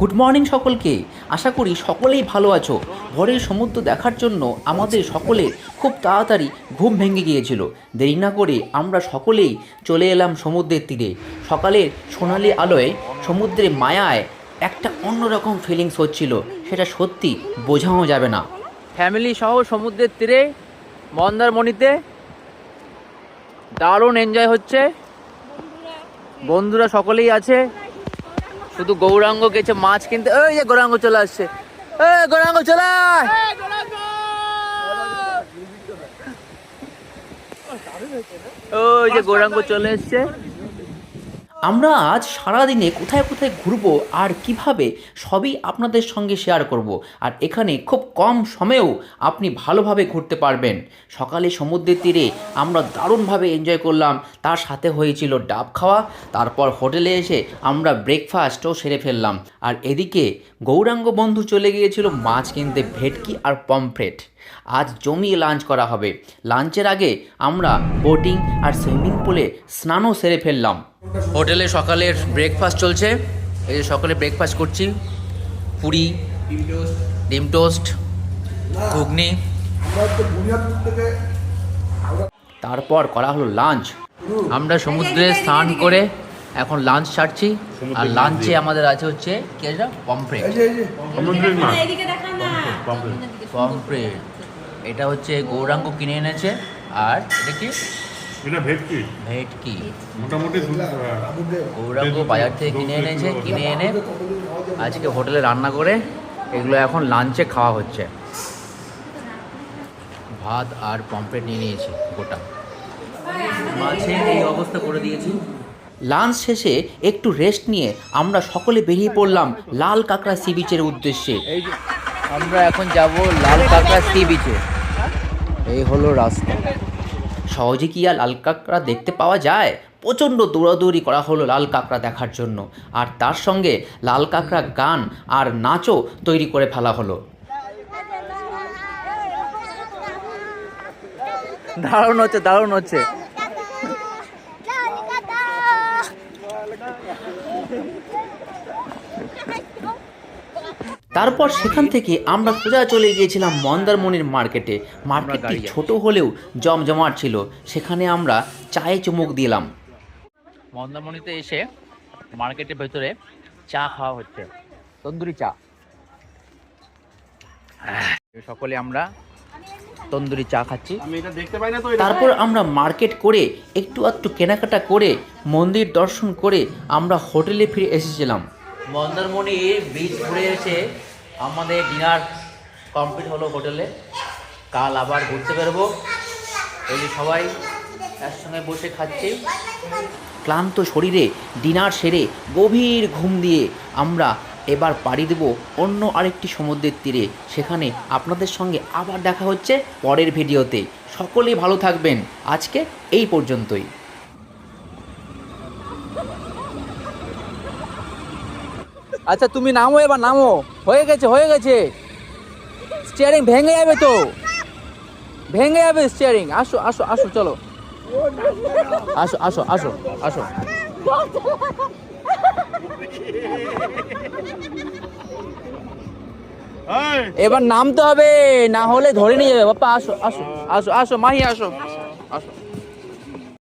Good morning সকলকে। আশা করি সকলেই ভালো আছো। ভোরের সমুদ্র দেখার জন্য আমাদের সকলের খুব তাড়াতাড়ি ঘুম ভেঙে গিয়েছিল। দেরি না করে আমরা সকলেই চলে এলাম সমুদ্রের তীরে। সকালের সোনালি আলোয় সমুদ্রের মায়ায় একটা অন্যরকম ফিলিংস হচ্ছিল। সেটা সত্যি বোঝানো যাবে না। ফ্যামিলি সহ সমুদ্রের তীরে, মন্দারমণিতে দারুণ এনজয় হচ্ছে। বন্ধুরা সকলেই আছে। শুধু গৌরাঙ্গ গেছে, মাছ কিনতে। ওই যে গৌরাঙ্গ চলে আসছে। এই গৌরাঙ্গ, চলে ওই যে গৌরাঙ্গ চলে এসছে। আমরা আজ সারাদিনে কোথায় কোথায় ঘুরবো আর কীভাবে সবই আপনাদের সঙ্গে শেয়ার করব। আর এখানে খুব কম সময়েও আপনি ভালোভাবে ঘুরতে পারবেন। সকালে সমুদ্রের তীরে আমরা দারুণভাবে এনজয় করলাম। তার সাথে হয়েছিল ডাব খাওয়া, তারপর হোটেলে এসে আমরা ব্রেকফাস্টও সেরে ফেললাম। আর এদিকে গৌরাঙ্গ বন্ধু চলে গিয়েছিল মাছ কিনতে ভেটকি আর পমফ্রেট আজ জমিয়ে লাঞ্চ করা হবে। লাঞ্চের আগে আমরা বোটিং আর সুইমিং পুলে স্নানও সেরে ফেললাম। হোটেলে সকালের ব্রেকফাস্ট চলছে। এই যে সকালে ব্রেকফাস্ট করছি। পুরি ডিম টোস্ট ঘুগনি। তারপর করা হলো লাঞ্চ আমরা সমুদ্রে স্নান করে এখন লাঞ্চ ছাড়ছি। আর লাঞ্চে আমাদের আছে হচ্ছে কি আছে? পমফ্রেট পমফ্রেট এটা হচ্ছে গৌরাঙ্গ কিনে এনেছে আর এটা কি? এটা ভেটকি। ভেটকি। মোটামুটি। গৌরাঙ্গ বাজার থেকে কিনে এনেছে কিনে এনে আজকে হোটেলে রান্না করে এগুলো এখন লাঞ্চে খাওয়া হচ্ছে। ভাত আর পমফ্রেট নিয়ে নিয়েছি গোটা। মাছের এই অবস্থা করে দিয়েছি। লাঞ্চ শেষে একটু রেস্ট নিয়ে আমরা সকলে বেরিয়ে পড়লাম লাল কাঁকড়া সি বিচের উদ্দেশ্যে। আমরা এখন যাব লাল কাঁকড়া সি বিচে এই হলো রাস্তা। সহজে কি আর লাল কাঁকড়া দেখতে পাওয়া যায়? প্রচণ্ড দৌড়াদৌড়ি করা হলো লাল কাঁকড়া দেখার জন্য। আর তার সঙ্গে লাল কাঁকড়া গান আর নাচও তৈরি করে ফেলা হলো। দারুণ হচ্ছে দারুণ হচ্ছে। তারপর সেখান থেকে আমরা সোজা চলে গিয়েছিলাম? মন্দারমণির মার্কেটে। মার্কেটটি ছোট হলেও জমজমাট ছিল। সেখানে আমরা চায়ে চুমুক দিলাম। মন্দারমণিতে এসে মার্কেটের ভেতরে চা খাওয়া হচ্ছে। তন্দুরি চা। সকলে আমরা তন্দুরি চা খাচ্ছি। দেখতে পাই না তো তারপর আমরা মার্কেট করে একটু একটু কেনাকাটা করে মন্দির দর্শন করে আমরা হোটেলে ফিরে এসেছিলাম। মন্দারমণির বিচ ঘুরে এসে আমাদের ডিনার কমপ্লিট হলো হোটেলে। কাল আবার ঘুরতে বেরোবো। এই যে সবাই একসঙ্গে বসে খাচ্ছি। ক্লান্ত শরীরে ডিনার সেরে গভীর ঘুম দিয়ে আমরা এবার পাড়ি দেব অন্য আরেকটি সমুদ্রের তীরে। সেখানে আপনাদের সঙ্গে আবার দেখা হচ্ছে পরের ভিডিওতে। সকলেই ভালো থাকবেন। আজকে এই পর্যন্তই। আচ্ছা তুমি নামো এবার, নামো। হয়ে গেছে হয়ে গেছে। স্টিয়ারিং ভেঙে যাবে তো। ভেঙে যাবে স্টিয়ারিং আসো আসো আসো, চলো। আসো আসো আসো আসো। এবার নামতে হবে, না হলে ধরে নিয়ে যাবে। বাপ্পা, আসো আসো আসো আসো, মাহি, আসো। আসো।